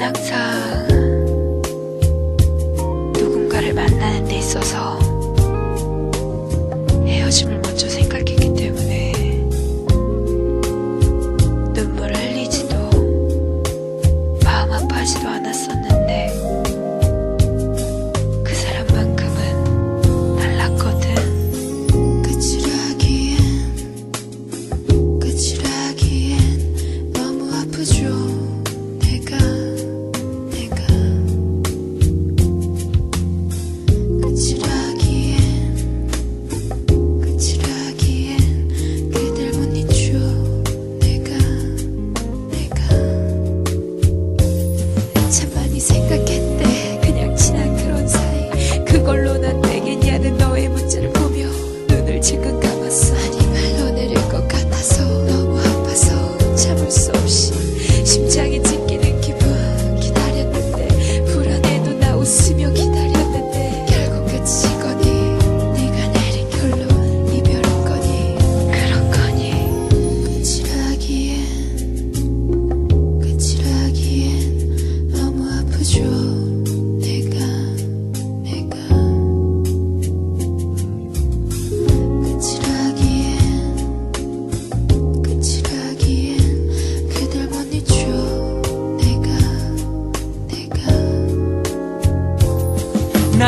난 항상 누군가를 만나는 데 있어서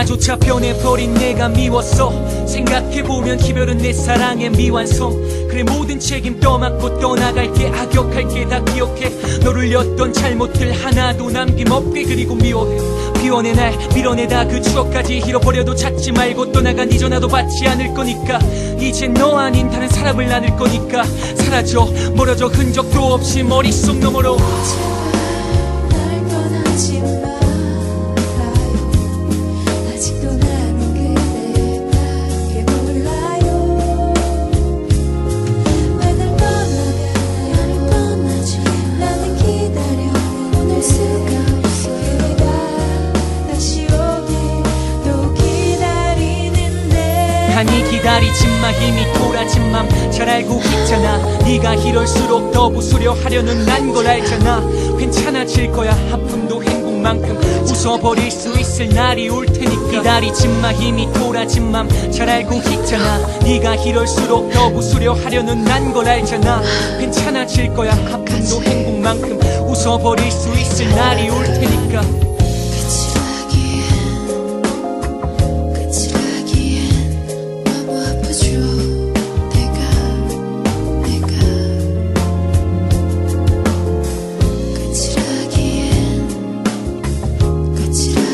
나조차 변해버린 내가 미웠어. 생각해보면 이별은 내 사랑의 미완성. 그래 모든 책임 떠맡고 떠나갈게. 악역할게 다 기억해. 너를 였던 잘못들 하나도 남김없게 그리고 미워해. 비워내 날 밀어내다 그 추억까지 잃어버려도 찾지 말고 떠나간 네 전화도 받지 않을 거니까. 이젠 너 아닌 다른 사람을 나눌 거니까. 사라져 멀어져 흔적도 없이 머릿속 너머로 기다리는데 아니 기다리지 마 힘이 돌아진 맘. 잘 알고 있잖아. 네가 이럴수록 더 부수려 하려는 난 걸 알잖아. 괜찮아질 거야. 아픔도 행복만큼 웃어버릴 수 있을 날이 올 테니까. 기다리지 마 힘이 돌아진 맘. 잘 알고 있잖아. 네가 이럴수록 더 부수려 하려는 난 걸 알잖아. 괜찮아질 거야. 아픔도 행복만큼 웃어버릴 수 있을 날이 올 테니까 потерять.